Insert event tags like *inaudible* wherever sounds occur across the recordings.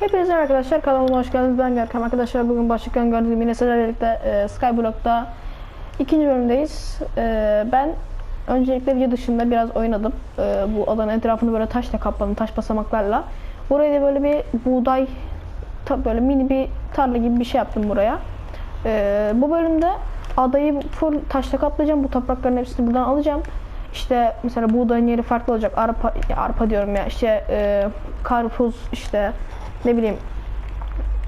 Hepinize arkadaşlar kanalıma hoş geldiniz. Ben Görkem arkadaşlar. Bugün başlıktan gördüğünüz yine sizlerle birlikte e, Skyblock'ta ikinci bölümdeyiz. E, ben öncelikle video dışında biraz oynadım. E, bu alanın etrafını böyle taşla kapladım, taş basamaklarla. Burayı da böyle bir buğday, ta, böyle mini bir tarla gibi bir şey yaptım buraya. E, bu bölümde adayı full taşla kaplayacağım. Bu toprakların hepsini buradan alacağım. İşte mesela buğdayın yeri farklı olacak. Arpa, arpa diyorum ya işte e, karpuz işte ne bileyim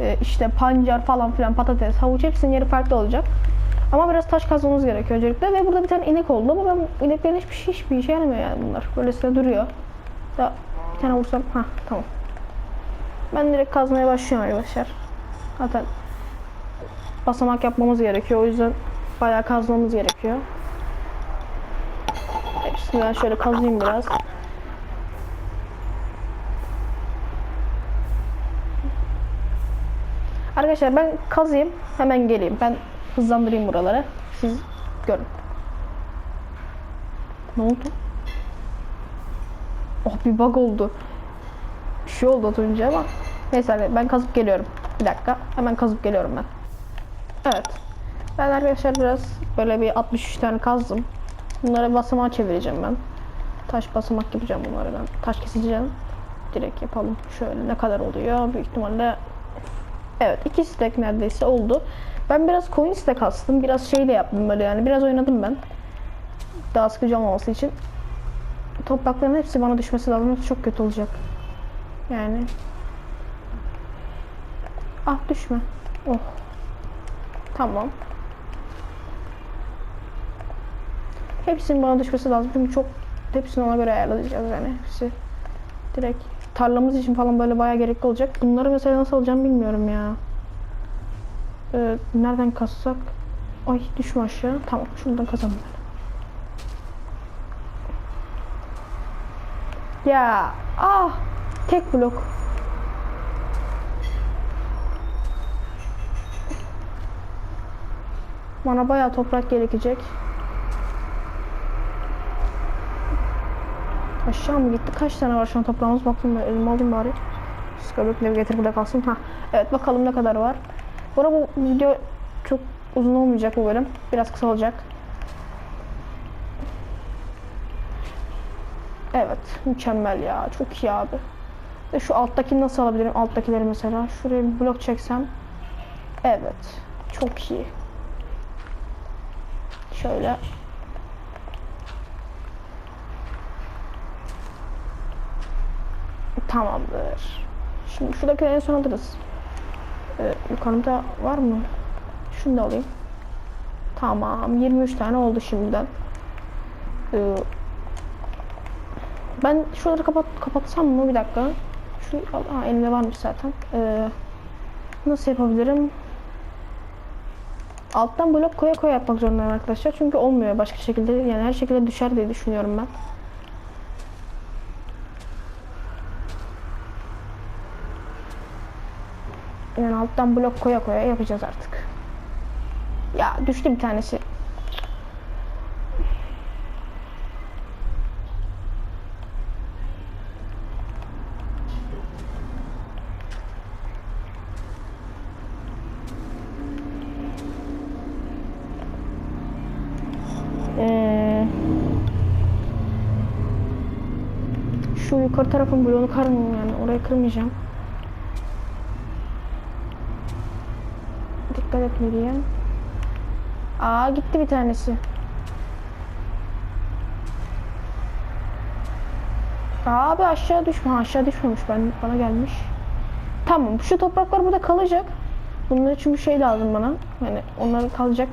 e, işte pancar falan filan patates, havuç hepsinin yeri farklı olacak. Ama biraz taş kazmamız gerekiyor öncelikle ve burada bir tane inek oldu ama ben ineklerin hiçbir şey hiçbir işe yaramıyor yani bunlar. Böylesine duruyor. Ya bir tane vursam ha tamam. Ben direkt kazmaya başlıyorum arkadaşlar. Zaten basamak yapmamız gerekiyor. O yüzden bayağı kazmamız gerekiyor. Hepsini ben şöyle kazıyım biraz. Arkadaşlar ben kazıyım hemen geleyim. Ben hızlandırayım buraları. Siz görün. Ne oldu? Oh bir bug oldu. Bir şey oldu az önce ama. Neyse ben kazıp geliyorum. Bir dakika. Hemen kazıp geliyorum ben. Evet. Ben arkadaşlar biraz böyle bir 63 tane kazdım. Bunları basamağa çevireceğim ben. Taş basamak yapacağım bunları ben. Taş keseceğim. Direkt yapalım. Şöyle ne kadar oluyor? Büyük ihtimalle Evet iki stack neredeyse oldu. Ben biraz coin stack kastım. Biraz şey de yaptım böyle yani. Biraz oynadım ben. Daha sıkıcı olmaması için. Toprakların hepsi bana düşmesi lazım. Çok kötü olacak. Yani. Ah düşme. Oh. Tamam. Hepsinin bana düşmesi lazım. Çünkü çok hepsini ona göre ayarlayacağız yani. Hepsi direkt tarlamız için falan böyle bayağı gerekli olacak. Bunları mesela nasıl alacağım bilmiyorum ya. Ee, nereden kassak? Ay düşme aşağı. Tamam şuradan kazalım. Ya ah tek blok. Bana bayağı toprak gerekecek. Aşağı mı gitti? Kaç tane var şu an toprağımız? Baktım ben elime alayım bari. Skyblock Navigator burada kalsın. Ha. Evet bakalım ne kadar var. Bu arada bu video çok uzun olmayacak bu bölüm. Biraz kısa olacak. Evet. Mükemmel ya. Çok iyi abi. Ve şu alttakini nasıl alabilirim? Alttakileri mesela. Şuraya bir blok çeksem. Evet. Çok iyi. Şöyle Tamamdır. Şimdi şuradakileri son alırız. Ee, yukarıda var mı? Şunu da alayım. Tamam. 23 tane oldu şimdiden. Ee, ben şuraları kapat kapatsam mı? Bir dakika. Şu ha, elimde varmış zaten. Ee, nasıl yapabilirim? Alttan blok koya koya yapmak zorundayım arkadaşlar. Çünkü olmuyor başka şekilde. Yani her şekilde düşer diye düşünüyorum ben. Alttan blok koya koya yapacağız artık. Ya düştü bir tanesi. Ee, şu yukarı tarafın bloğunu kırmayayım yani orayı kırmayacağım. Etmeliyim. Aa gitti bir tanesi. Abi aşağı düşme. Aşağı düşmemiş. Ben bana gelmiş. Tamam. Şu topraklar burada kalacak. Bunlar için bir şey lazım bana. Yani onlar kalacak.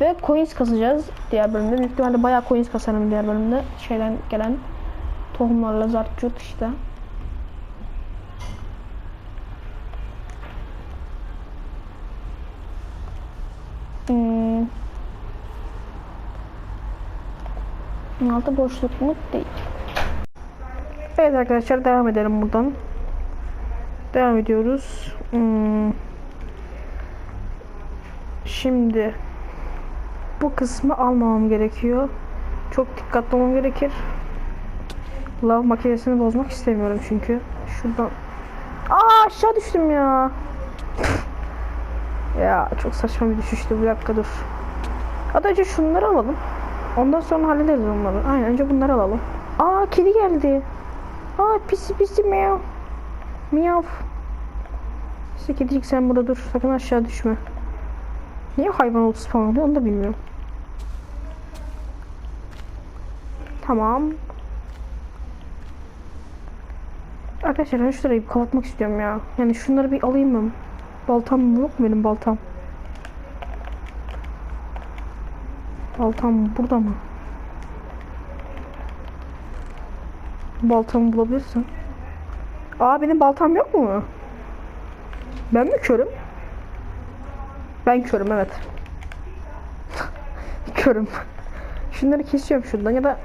Ve coins kasacağız diğer bölümde. Büyük ihtimalle bayağı coins kasarım diğer bölümde. Şeyden gelen tohumlarla zart işte. 16 boşlukluk değil. Evet arkadaşlar devam edelim buradan. Devam ediyoruz. Hmm. Şimdi bu kısmı almamam gerekiyor. Çok dikkatli olmam gerekir. Lav makinesini bozmak istemiyorum çünkü. Şuradan Aa aşağı düştüm ya. ya çok saçma bir düşüştü. Bir dakika dur. Hadi önce şunları alalım. Ondan sonra hallederiz onları. Aynen önce bunları alalım. Aa kedi geldi. Aa pisi pisi miyav. Miyav. İşte kedicik sen burada dur. Sakın aşağı düşme. Niye hayvan oldu spawn oluyor onu da bilmiyorum. Tamam. Arkadaşlar ben şurayı kapatmak istiyorum ya. Yani şunları bir alayım ben. Baltam yok mu benim baltam? Baltam burada mı? Baltamı bulabilirsin. Aa benim baltam yok mu? Ben mi körüm? Ben körüm evet. *laughs* körüm. Şunları kesiyorum şuradan ya da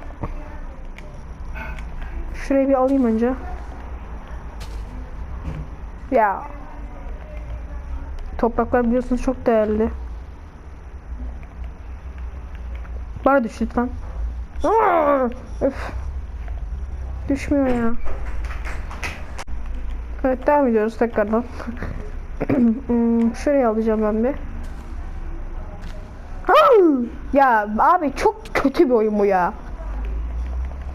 şurayı bir alayım önce. Ya. Topraklar biliyorsunuz çok değerli. Bana düş lütfen. Öf. Düşmüyor ya. Evet devam ediyoruz tekrardan. *clears throat* Hmm, Şuraya alacağım ben bir. Ya abi çok kötü bir oyun bu ya.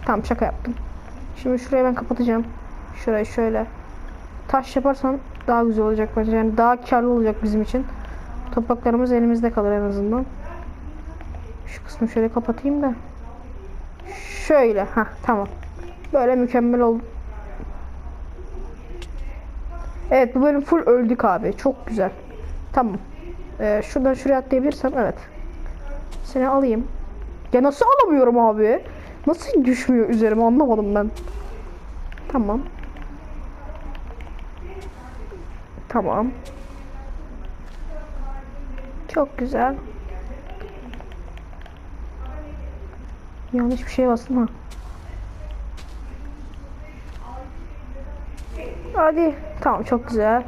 Tamam şaka yaptım. Şimdi şurayı ben kapatacağım. Şurayı şöyle. Taş yaparsam daha güzel olacak bence. Yani daha karlı olacak bizim için. Topraklarımız elimizde kalır en azından. Şu kısmı şöyle kapatayım da. Şöyle. ha tamam. Böyle mükemmel oldu. Evet bu bölüm full öldük abi. Çok güzel. Tamam. Ee, şuradan şuraya atlayabilirsem evet. Seni alayım. Ya nasıl alamıyorum abi? Nasıl düşmüyor üzerime anlamadım ben. Tamam. Tamam. Çok güzel. Yanlış bir şey bastım ha. Hadi. Tamam çok güzel.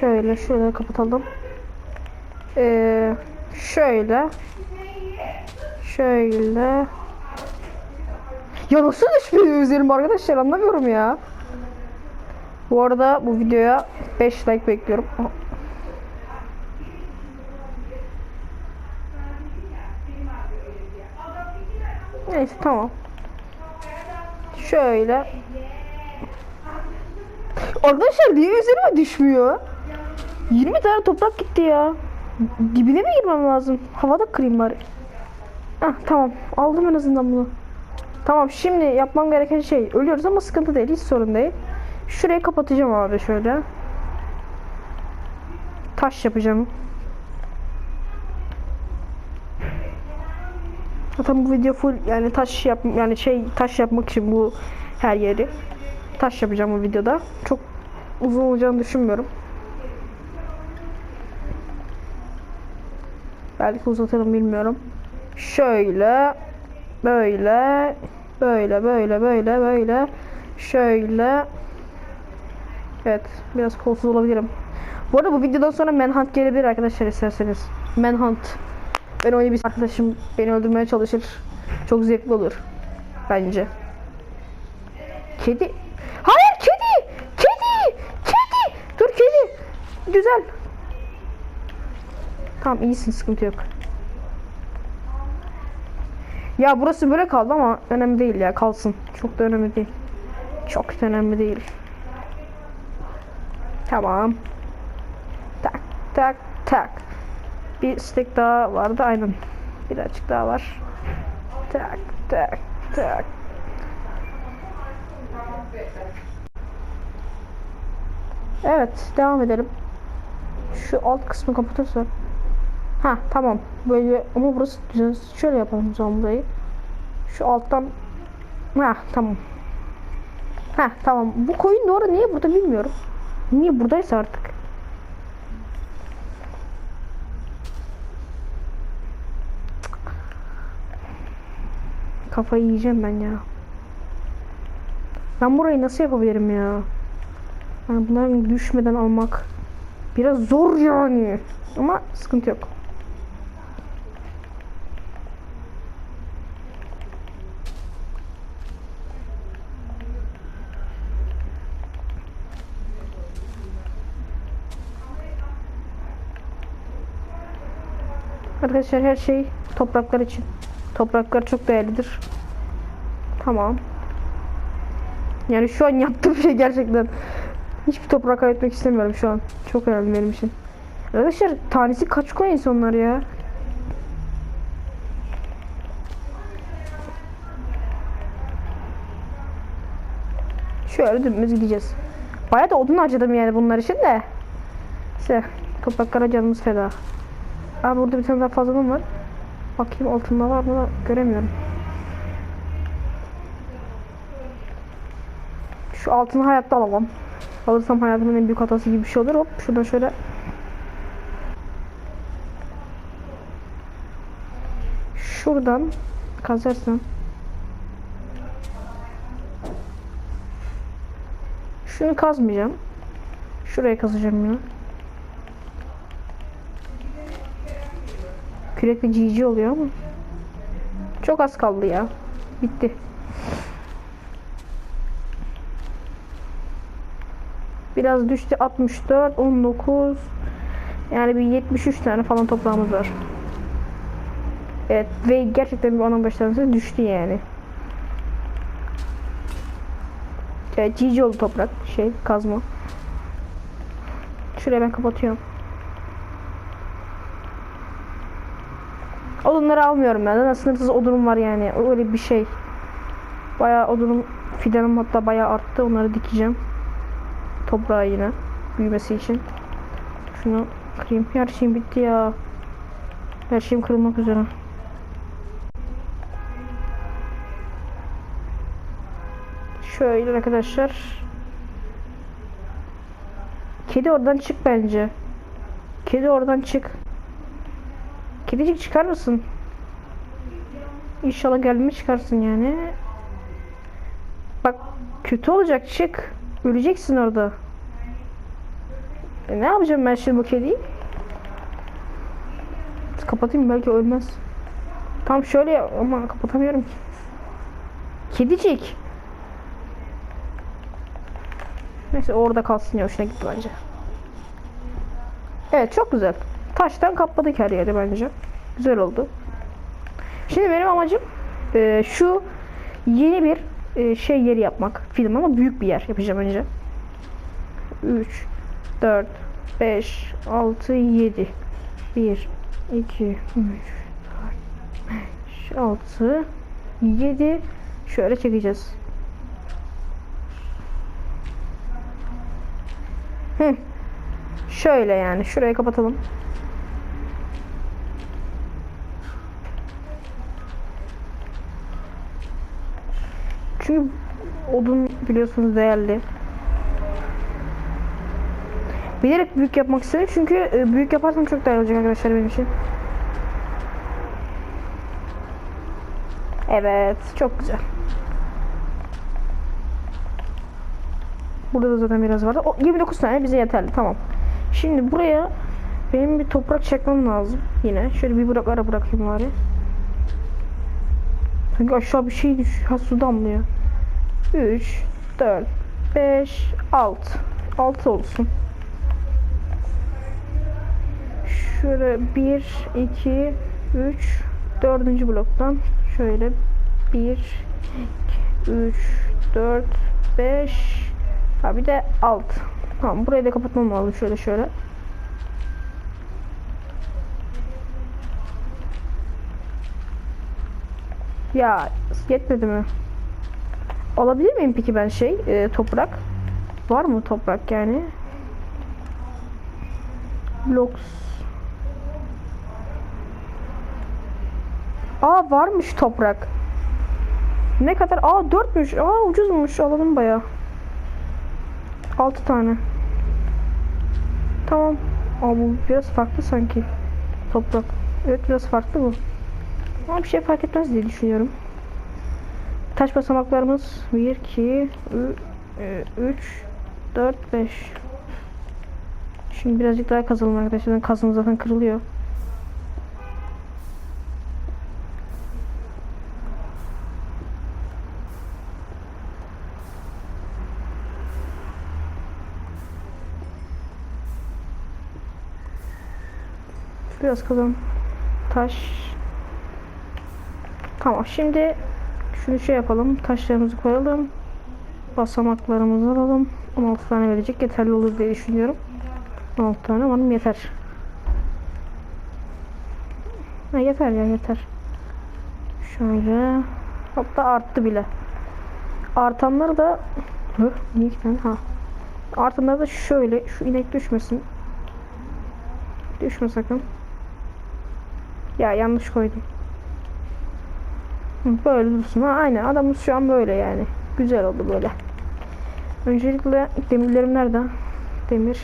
Şöyle şöyle kapatalım. Ee, şöyle. Şöyle. Ya nasıl düşmüyor üzerim arkadaşlar anlamıyorum ya. Bu arada bu videoya 5 like bekliyorum. Neyse tamam. Şöyle. Arkadaşlar niye üzerime düşmüyor? 20 tane toprak gitti ya. Dibine mi girmem lazım? Havada kırayım bari. Ah tamam. Aldım en azından bunu. Tamam şimdi yapmam gereken şey ölüyoruz ama sıkıntı değil hiç sorun değil. Şurayı kapatacağım abi şöyle. Taş yapacağım. Zaten bu video full yani taş yap yani şey taş yapmak için bu her yeri taş yapacağım bu videoda. Çok uzun olacağını düşünmüyorum. Belki uzatırım bilmiyorum. Şöyle böyle böyle böyle böyle böyle şöyle Evet biraz kolsuz olabilirim. Bu arada bu videodan sonra Manhunt gelebilir arkadaşlar isterseniz. Manhunt. Ben öyle bir arkadaşım beni öldürmeye çalışır. Çok zevkli olur. Bence. Kedi. Hayır kedi! Kedi! Kedi! Dur kedi! Güzel. Tamam iyisin sıkıntı yok. Ya burası böyle kaldı ama önemli değil ya kalsın. Çok da önemli değil. Çok da önemli değil. Tamam. Tak tak tak. Bir stek daha vardı aynen. Birazcık daha var. Tak tak tak. Evet devam edelim. Şu alt kısmı kapatırsak. Ha tamam. Böyle ama burası güzel. Şöyle yapalım o. Şu alttan Ha tamam. Ha tamam. Bu koyun doğru niye burada bilmiyorum. Niye buradaysa artık. Kafayı yiyeceğim ben ya. Ben burayı nasıl yapabilirim ya? Yani bunların düşmeden almak biraz zor yani. Ama sıkıntı yok. Arkadaşlar her şey topraklar için. Topraklar çok değerlidir. Tamam. Yani şu an yaptığım şey gerçekten hiçbir toprak kaybetmek istemiyorum şu an. Çok önemli benim için. Arkadaşlar tanesi kaç coins onlar ya? Şöyle dümdüz gideceğiz. Bayağı da odun harcadım yani bunlar için de. İşte topraklara canımız feda. Aa burada bir tane daha fazladan var. Bakayım altında var mı göremiyorum. Şu altını hayatta alamam. Alırsam hayatımın en büyük hatası gibi bir şey olur. Hop şuradan şöyle. Şuradan kazarsam. Şunu kazmayacağım. Şuraya kazacağım ya. Kürekle GG oluyor ama. Çok az kaldı ya. Bitti. Biraz düştü 64, 19. Yani bir 73 tane falan toprağımız var. Evet ve gerçekten bir 15 tanesi düştü yani. Evet GG oldu toprak şey kazma. Şuraya ben kapatıyorum. Odunları almıyorum ben. Zaten sınırsız odunum var yani. Öyle bir şey. Bayağı odunum fidanım hatta bayağı arttı. Onları dikeceğim. Toprağa yine. Büyümesi için. Şunu kırayım. Her şeyim bitti ya. Her şeyim kırılmak üzere. Şöyle arkadaşlar. Kedi oradan çık bence. Kedi oradan çık. Kedicik çıkar mısın? İnşallah gelme çıkarsın yani. Bak kötü olacak çık. Öleceksin orada. E, ne yapacağım ben şimdi bu kediyi? Kapatayım belki ölmez. Tam şöyle ama kapatamıyorum ki. Kedicik. Neyse orada kalsın ya hoşuna gitti bence. Evet çok güzel. Taştan kapladık her yeri bence. Güzel oldu. Şimdi benim amacım e, şu yeni bir e, şey yeri yapmak. Film ama büyük bir yer yapacağım önce. 3 4 5 6 7 1 2 3 4 5 6 7 şöyle çekeceğiz. Hı. Şöyle yani şurayı kapatalım. Çünkü odun biliyorsunuz değerli. Bilerek büyük yapmak istedim çünkü e, büyük yaparsam çok değerli olacak arkadaşlar benim için. Evet, çok güzel. Burada da zaten biraz vardı. O 29 tane bize yeterli. Tamam. Şimdi buraya benim bir toprak çekmem lazım. Yine şöyle bir bırak ara bırakayım bari. Sanki aşağı bir şey düş. Ha su damlıyor. 3 4 5 6 6 olsun. Şöyle 1 2 3 dördüncü bloktan şöyle 1 2 3 4 5 Ha bir de alt. Tamam burayı da kapatmam lazım şöyle şöyle. Ya yetmedi mi? Alabilir miyim peki ben şey e, toprak? Var mı toprak yani? Blocks. Aa varmış toprak. Ne kadar? Aa dörtmüş. Aa ucuzmuş. Alalım bayağı. 6 tane. Tamam. Aa bu biraz farklı sanki. Toprak. Evet biraz farklı bu. Ama bir şey fark etmez diye düşünüyorum. Taş basamaklarımız 1, 2, 3, 4, 5. Şimdi birazcık daha kazalım arkadaşlar. Kazım zaten kırılıyor. Biraz kazalım. taş. Tamam şimdi şunu şey yapalım. Taşlarımızı koyalım. Basamaklarımızı alalım. 16 tane verecek. Yeterli olur diye düşünüyorum. 16 tane umarım yeter. Ha, yeter ya yeter. Şöyle. Hatta arttı bile. Artanları da Hı, niye iki tane? Ha. Artanları da şöyle. Şu inek düşmesin. Düşme sakın. Ya yanlış koydum. Böyle dursun. Ha, aynen adamımız şu an böyle yani. Güzel oldu böyle. Öncelikle demirlerim nerede? Demir.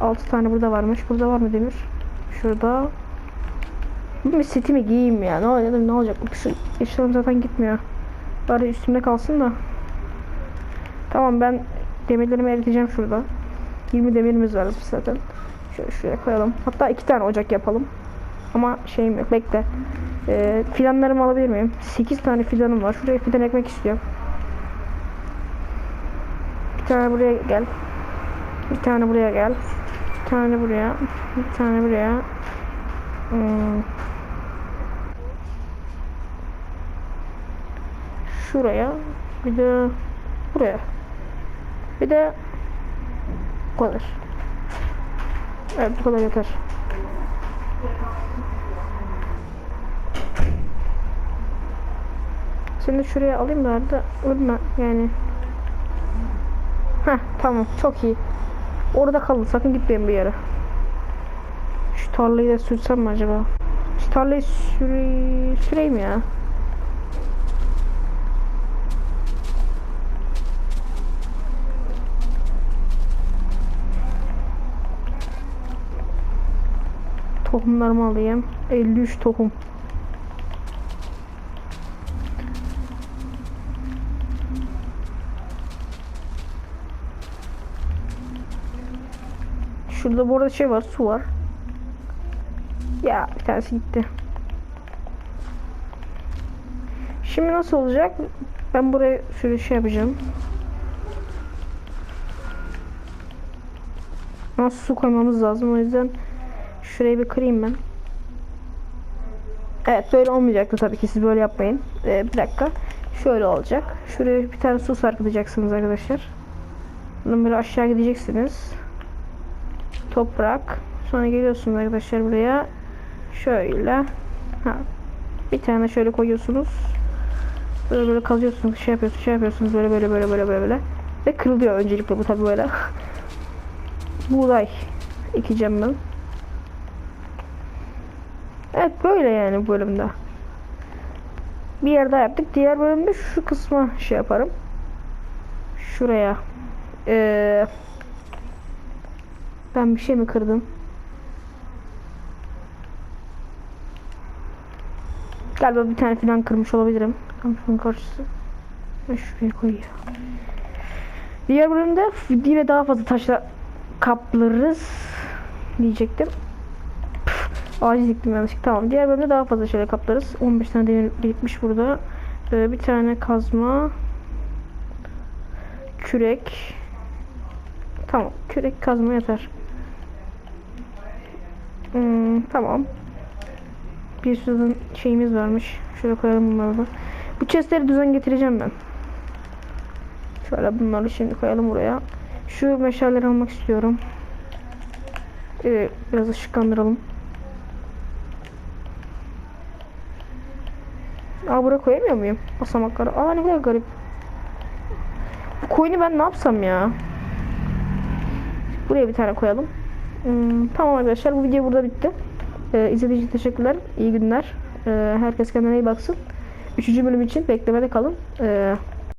6 tane burada varmış. Burada var mı demir? Şurada. Bir setimi giyeyim ya. Ne olacak? Ne olacak? Eşyalarım zaten gitmiyor. Bari üstümde kalsın da. Tamam ben demirlerimi eriteceğim şurada. 20 demirimiz var zaten. Şöyle şuraya koyalım. Hatta iki tane ocak yapalım. Ama şeyim yok. Bekle. Ee, fidanlarımı alabilir miyim? 8 tane fidanım var. Şuraya fidan ekmek istiyorum. Bir tane buraya gel. Bir tane buraya gel. Bir tane buraya. Bir tane buraya. Hmm. Şuraya. Bir de buraya. Bir de bu kadar. Evet bu kadar yeter. Seni şuraya alayım da arada ölme yani. Heh tamam çok iyi. Orada kalın sakın gitmeyin bir yere. Şu tarlayı da sürsem mi acaba? Şu tarlayı süre... süreyim ya. Tohumlarımı alayım. 53 tohum. Şurada bu arada şey var, su var. Ya bir tanesi gitti. Şimdi nasıl olacak? Ben buraya şöyle şey yapacağım. Ama su koymamız lazım. O yüzden şurayı bir kırayım ben. Evet böyle olmayacaktı tabii ki siz böyle yapmayın. Ee, bir dakika. Şöyle olacak. Şuraya bir tane su sarkıtacaksınız arkadaşlar. Buradan böyle aşağı gideceksiniz. Toprak. Sonra geliyorsunuz arkadaşlar buraya. Şöyle. Ha. Bir tane şöyle koyuyorsunuz. Böyle böyle kazıyorsunuz. Şey yapıyorsunuz. Şey yapıyorsunuz. Böyle böyle böyle böyle böyle. Ve kırılıyor öncelikle bu tabii böyle. *laughs* Buğday ekeceğim ben. Evet böyle yani bu bölümde. Bir yer daha yaptık. Diğer bölümde şu kısma şey yaparım. Şuraya. Ee, ben bir şey mi kırdım? Galiba bir tane falan kırmış olabilirim. Tam şunun karşısı. Ben şuraya koyuyor. Diğer bölümde yine daha fazla taşla kaplarız diyecektim. Püf, ağacı diktim yanlışlıkla. Tamam. Diğer bölümde daha fazla şeyler kaplarız. 15 tane demir birikmiş burada. Ee, bir tane kazma. Kürek. Tamam. Kürek kazma yeter. Hmm, tamam. Bir sürü şeyimiz varmış. Şöyle koyalım bunları da. Bu chestleri düzen getireceğim ben. Şöyle bunları şimdi koyalım buraya. Şu meşaleleri almak istiyorum. Ee, biraz ışıklandıralım. Aa buraya koyamıyor muyum? Basamakları. Aa ne kadar garip. Bu coin'i ben ne yapsam ya? Buraya bir tane koyalım. Hmm, tamam arkadaşlar bu video burada bitti. Ee, izlediğiniz için teşekkürler. İyi günler. Ee, herkes kendine iyi baksın. Üçüncü bölüm için beklemede kalın. Ee,